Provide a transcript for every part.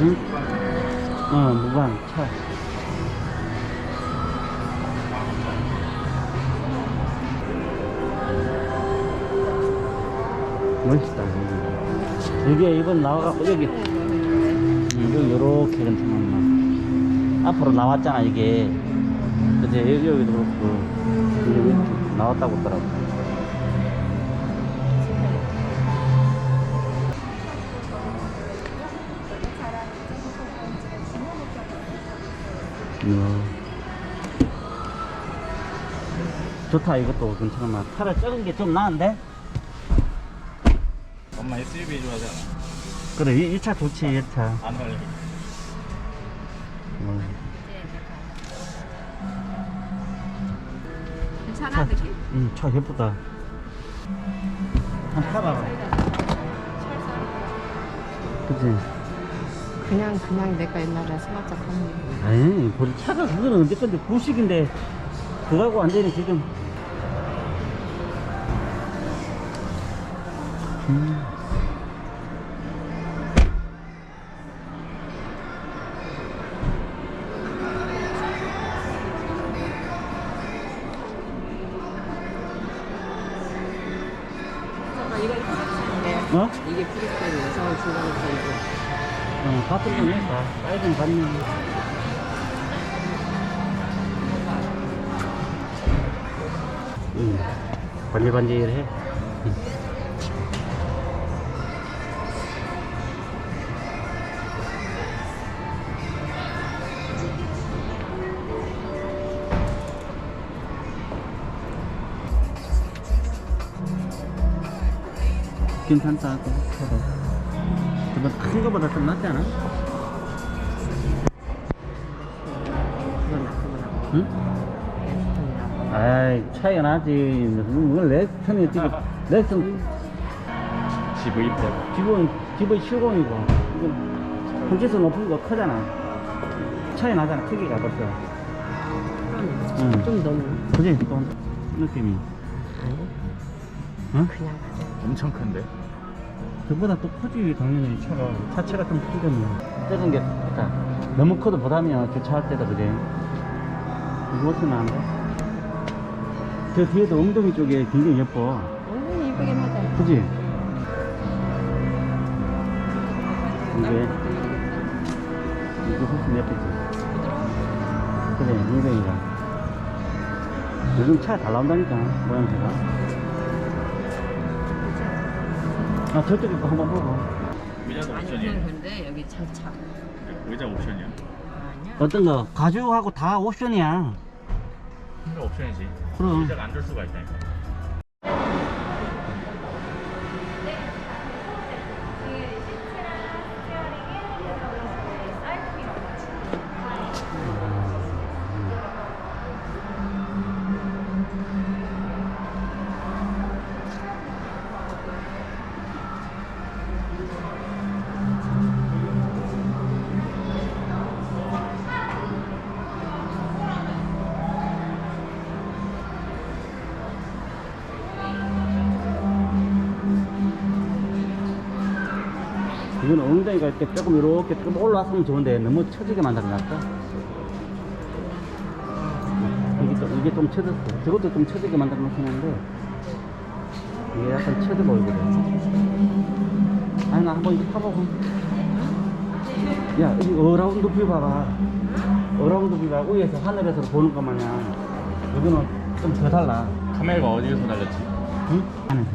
응? 어, 무관, 차. 멋있다, 여기. 여기에 이번 나와갖고, 여기. 음, 여기 요렇게 괜찮아. 앞으로 나왔잖아, 이게. 그치, 여기, 여기도 그렇고. 나왔다고 하더라고. 좋다, 이것도 괜찮아. 차라리 작은 게 좀 나은데? 엄마 SUV 좋아하잖아. 그래, 이, 이차 좋지, 이 차. 안 걸리게. 어. 괜찮아 느낌? 응, 차 예쁘다. 한 타봐봐. 그치? 그냥 그냥 내가 옛날에 스마트 카 아니, 우리 차가 그거는 언제 건데, 구식인데, 그거하고 완전히 지금. 음. 같은 건 했다. 빨간 갔네. 응, 반질반질해. 응. 괜찮다. 그거. 저거 큰 거보다 좀 낫지 않아? 응? 아이 차이가 나지 무슨 뭘 렉슨이 지금 렉슨 GV8. 기본 기본 70이고 이건 한치수 높은 거 크잖아 차이 나잖아 크기가 벌써 응. 좀 너무 그지 또 느낌이 아니 응? 그냥 엄청 큰데? 저보다 또 크지 당연히 차가. 차체가 좀 크잖아 작은 게 좋다 너무 커도 부담이야 주차할 때도 그래 이것은 안 돼? 저 뒤에도 엉덩이 쪽에 굉장히 예뻐. 오 이쁘긴 하다 그지? 이게 이게 이게 훨씬 예쁘지? 그래 엉덩이가. 요즘 차 잘 나온다니까 모양새가 아 저쪽에 거 한번 보고 의자도 아니 옵션이에요. 그건 근데 여기 자차 의자 옵션이야. 아니야 어떤 거 가죽하고 다 옵션이야 이거 옵션이지. 그럼 의자가 안줄 수가 있다니까. 엉덩이가 이렇게 조금 이렇게 조금 올라왔으면 좋은데 너무 처지게 만들어놨다. 이게 좀, 이게 좀 처졌어. 저것도 좀 처지게 만들어놓았는데 이게 약간 처져 보이거든. 아니 나 한번 이거 타보고. 야 여기 어라운드 뷰 봐봐. 어라운드 뷰가 위에서 하늘에서 보는 것 마냥 이거는 좀 더 달라. 카메라가 어디에서 달렸지? 응? 안에서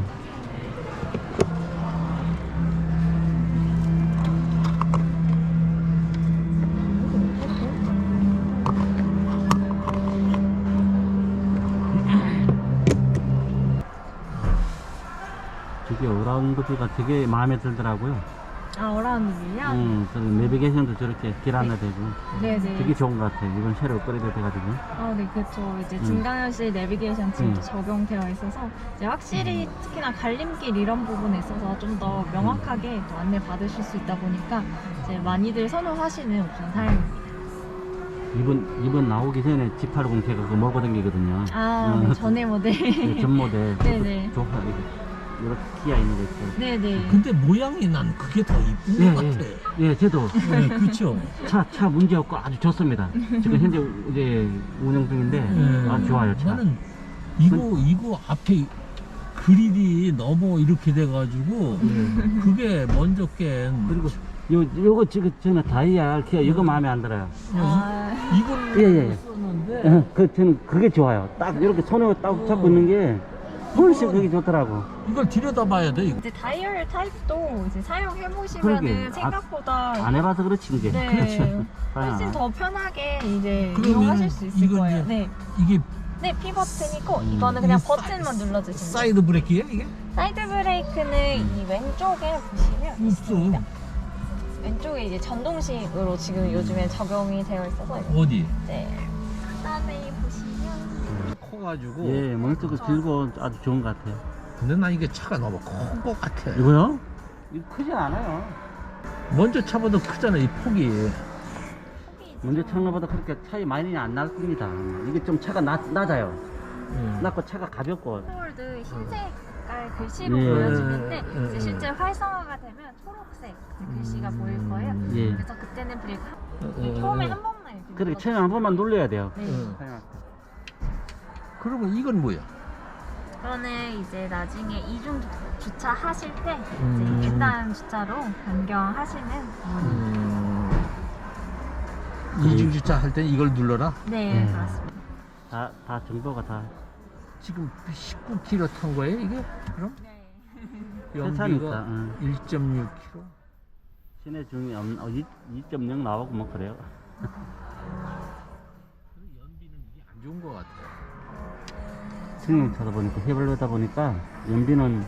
저게 어라운드 뷰가 되게 마음에 들더라고요 아, 어라운드요? 응, 저 내비게이션도 저렇게 길 안에 되고 네네. 되게 좋은 것 같아 이번 새로 업그레이드 돼가지고 아, 네, 그렇죠. 이제 음. 증강현실 내비게이션 지금도 음. 적용되어 있어서 이제 확실히 특히나 갈림길 이런 부분에 있어서 좀 더 명확하게 또 안내 받으실 수 있다 보니까 이제 많이들 선호하시는 옵션 사양입니다. 이번 이번 나오기 전에 G80 제가 그거 몰고 다니거든요 아, 응. 네, 전에 모델. 네, 전 모델 네네. 좋아 이거 이렇게 기아 있는 거 있고. 네네. 근데 모양이 난 그게 더 이쁜 예, 것 예. 같아. 예, 저도 네, 그렇죠. 차, 차 문제 없고 아주 좋습니다. 지금 현재 이제 운영 중인데 예. 아 좋아요 차. 나는 이거 이거 앞에 그릴이 너무 이렇게 돼가지고 그게 먼저 깬 그리고 요 요거 지금 저는 다이아 기아 이거 마음에 안 들어요. 아, 이걸 예, 예, 예. 썼는데 예, 그 저는 그게 좋아요. 딱 이렇게 손에 딱 잡고 있는 게 훨씬 그게 좋더라고. 이걸 들여다봐야 돼. 이거. 이제 다이얼 타입도 이제 사용해. 보시면은 아, 생각보다 안 해봐서 그렇지 이제. 네. 아, 훨씬 더 편하게 이제 이용하실 수 있을 이건 거예요. 이제 네. 이게 네, 피 버튼이고 음. 이거는 그냥 버튼만 눌러 주시면 돼요. 사이드 브레이크야 이게? 사이드 브레이크는 이 왼쪽에 보시면 없어. 있습니다. 왼쪽에 이제 전동식으로 지금 요즘에 적용이 되어 있어서 어디? 이제 하단에 보시면 커가지고. 예, 머릿속이 길고 아주 좋은 것 같아요. 근데 나 이게 차가 너무 큰 것 같아. 이거요? 이거 크지 않아요. 먼저 차보다 크잖아 이 폭이. 먼저 차보다 그렇게 차이 많이 안 날 겁니다. 이게 좀 차가 낮, 낮아요. 음. 낮고 차가 가볍고. 폴드 흰색깔 글씨로 예. 보여지는데 예, 이제 예. 실제 활성화가 되면 초록색 글씨가 보일 거예요. 예. 그래서 그때는 브레이크 한- 어, 처음에 어. 한 번만 이렇게 그렇게 눌러주세요. 처음에 한 번만 눌러야 돼요. 네. 사용할 때. 그러면 이건 뭐야? 그거는 이제 나중에 이중 주차 하실 때 음. 이제 계단 주차로 변경하시는 음. 이중 주차 할 때 이걸 눌러라. 네 음. 그렇습니다. 다, 다 정보가 다. 지금 19km 탄 거예요 이게? 그럼? 네. 세차니까, 연비가 응. 1.6km. 시내 중에 없, 어, 2.0 나오고 뭐 그래요. 연비는 이게 안 좋은 것 같아. 승용 차다 보니까 해발로다 보니까 연비는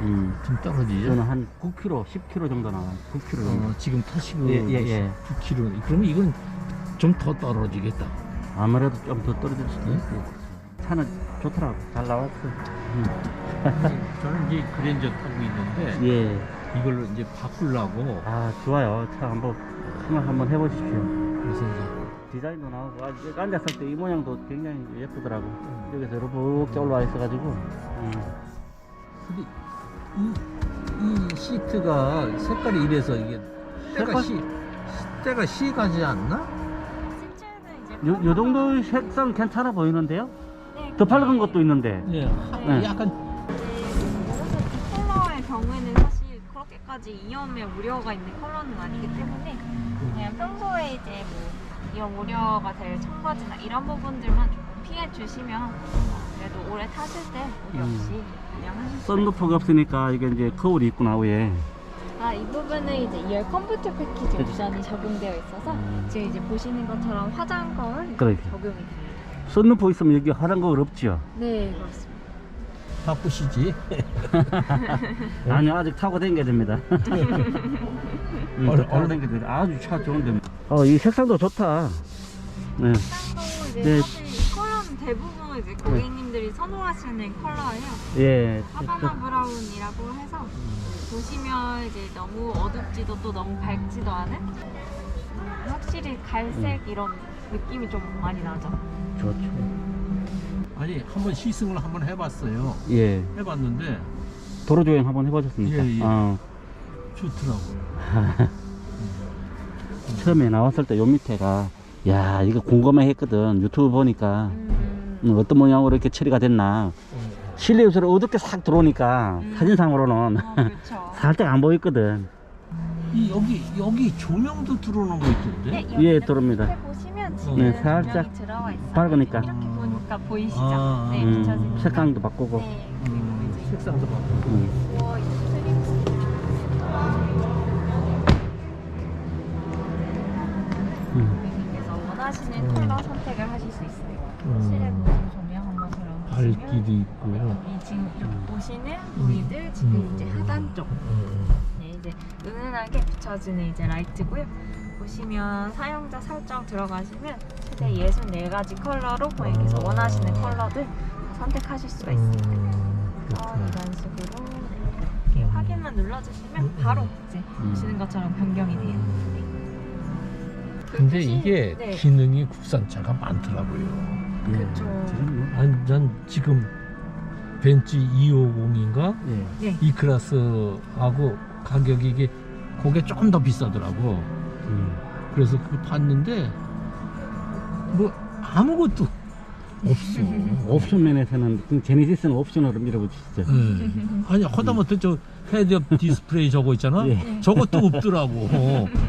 음, 좀 떨어지죠? 저는 한 9km, 10km 정도 나와요. 9km 정도. 어, 지금 타시고 예, 예, 예. 9km. 그러면 이건 좀 더 떨어지겠다. 아무래도 좀 더 떨어질 수도 응? 있고. 차는 좋더라고. 잘 나왔어. 음. 저는 이제 그랜저 타고 있는데 예. 이걸로 이제 바꾸려고 아, 좋아요. 차 한번 생각 한번 해보십시오. 그래서 이제 디자인도 나오고 여기 앉았을 때 이 모양도 굉장히 예쁘더라고. 여기서 이렇게 올라와 있어가지고. 음. 근데 이, 이 시트가 색깔이 이래서 이게 때가 색깔? 시 때가 시 가지 않나? 이제 요, 요 정도 색상 괜찮아 보이는데요? 네, 더 밝은 것도 있는데. 예, 하- 네. 약간 컬러의 경우에는 사실 그렇게까지 위험에 우려가 있는 컬러는 아니기 때문에 그냥 평소에 이제 뭐 위험 우려가 될 청바지나 이런 부분들만 조금 피해 주시면 그래도 오래 타실 때 우려 없이 운영하실 수 썬루프가 없으니까 이게 이제 거울이 있구나, 위에. 아, 이 부분은 이제 2열 컴퓨터 패키지 옵션이 적용되어 있어서 음. 지금 이제 보시는 것처럼 화장 거울 그러게. 적용이 됩니다. 썬루프 있으면 여기 하단 거울 없지요? 네, 그렇습니다. 바쁘시지? 아니요, 아직 타고 다녀야 됩니다. 음, 얼- 타고 얼- 다녀야 돼. 아주 차 좋은데. 어, 이 색상도 좋다. 네. 색상도 이제 네. 사실 이 컬러는 대부분 이제 고객님들이 선호하시는 컬러예요. 예. 하바나 브라운이라고 해서 보시면 이제 너무 어둡지도 또 너무 밝지도 않은 음, 확실히 갈색 이런 느낌이 좀 많이 나죠. 좋죠. 아니 한번 시승을 한번 해봤어요. 예. 해봤는데 도로 주행 한번 해보셨습니까? 예, 예. 어. 좋더라고요. 처음에 나왔을 때 요 밑에가 야 이거 궁금해 했거든 유튜브 보니까 음, 음, 어떤 모양으로 이렇게 처리가 됐나 실내 요소를 어둡게 싹 들어오니까 음. 사진상으로는 어. 살짝 안 보였거든 이 여기 여기 조명도 들어오는 거 있던데? 네, 예, 여기 들어옵니다. 이렇게 보시면 지금 네, 살짝 들어와 있어요. 밝으니까. 이렇게 보니까 보이시죠? 아, 네, 음, 색감도 바꾸고 네. 음, 색상도 봐. 음. 뭐 원하시는 음. 컬러 선택을 하실 수 있어요. 음. 실내 보조 조명 한번 들어보시면 밝기도 있고요. 이 지금 이렇게 보시는 보이들 지금 음. 이제 하단 쪽 음. 네, 이제 은은하게 비춰지는 이제 라이트고요. 보시면 사용자 설정 들어가시면 최대 64가지 컬러로 고객님께서 아. 원하시는 컬러들 다 선택하실 수가 있습니다. 음, 어, 그렇구나. 이런 식으로 네, 이렇게 음. 확인만 눌러주시면 음. 바로 이제 음. 보시는 것처럼 변경이 돼요. 네. 근데 이게 네. 기능이 국산차가 많더라고요. 예. 그쵸. 지금 뭐 아니, 난 지금 벤츠 250인가 예. 이 클래스하고 가격이 이게 그게 조금 더 비싸더라고. 음. 그래서 그거 봤는데 뭐 아무것도 없어. 옵션 면에서는 제네시스는 옵션으로 밀어붙이시죠. 예. 아니 하다못해 저 헤드업 디스플레이 저거 있잖아. 예. 저것도 없더라고.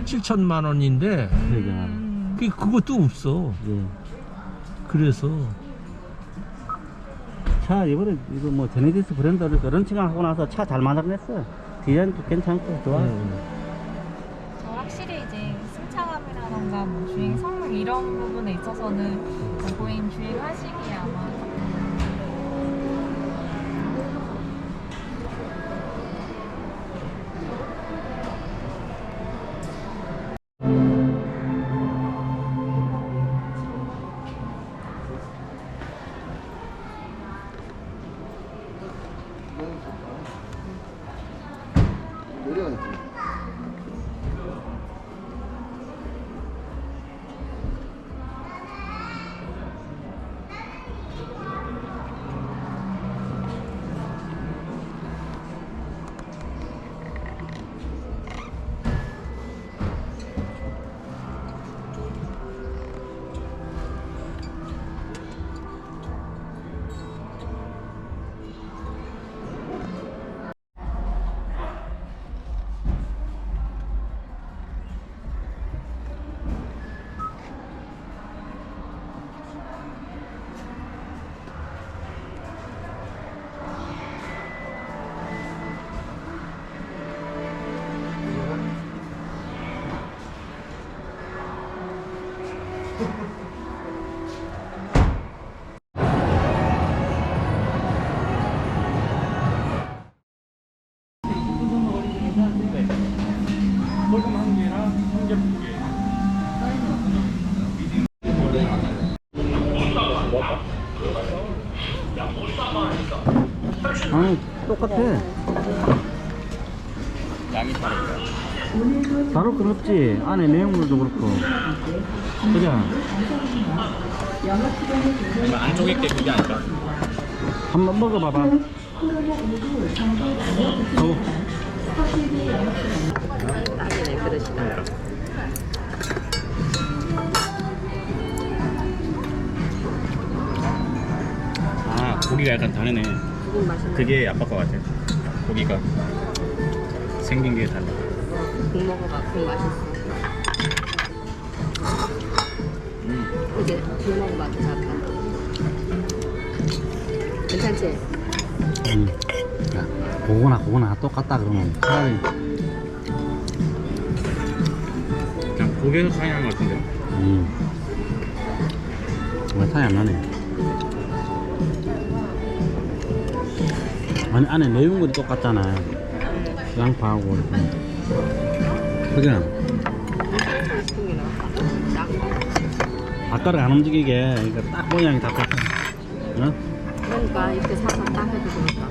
7천만 원인데 그러게 음. 그 그것도 없어. 예. 그래서 차 이번에 이거 뭐 제네시스 브랜드를 런칭 하고 나서 차 잘 만들어냈어. 디자인도 괜찮고 좋아. 음. 저 확실히 이제 승차감이라던가 뭐 주행 성능 이런 부분에 있어서는 하시기 아니 똑같아. 양이 다르다. 건 없지. 안에 내용물도 그렇고. 아니면 안쪽에 게 그게 아닐까? 한번 먹어봐봐. 어. 아 고기가 약간 다르네. 맛있네. 그게 아빠 거 같아. 고기가 생긴 게 달라. 국 먹어봐. 국 맛있어. 음. 이제 국 먹어봐. 괜찮다. 괜찮지? 음. 야, 그거나 그거나 똑같다 그러면 차라리 고기에서 차이 나는 것 같은데. 음. 왜 차이 안 나네. 아니 안에 내용물이 똑같잖아. 양파하고 이렇게. 그냥 맛있는 게 나아. 작 거. 아까를 안 움직이게 이거 딱 모양이 다 똑같아. 어? 그러니까 이렇게 사서 딱 해도 좋을까.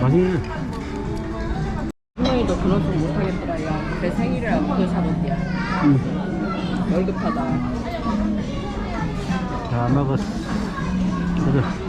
맛있네. 분명히도 그런 소리 못하겠더라. 야, 내 생일이라 그걸 사던데야. 음. 월급하다. 자 먹었어. 그래.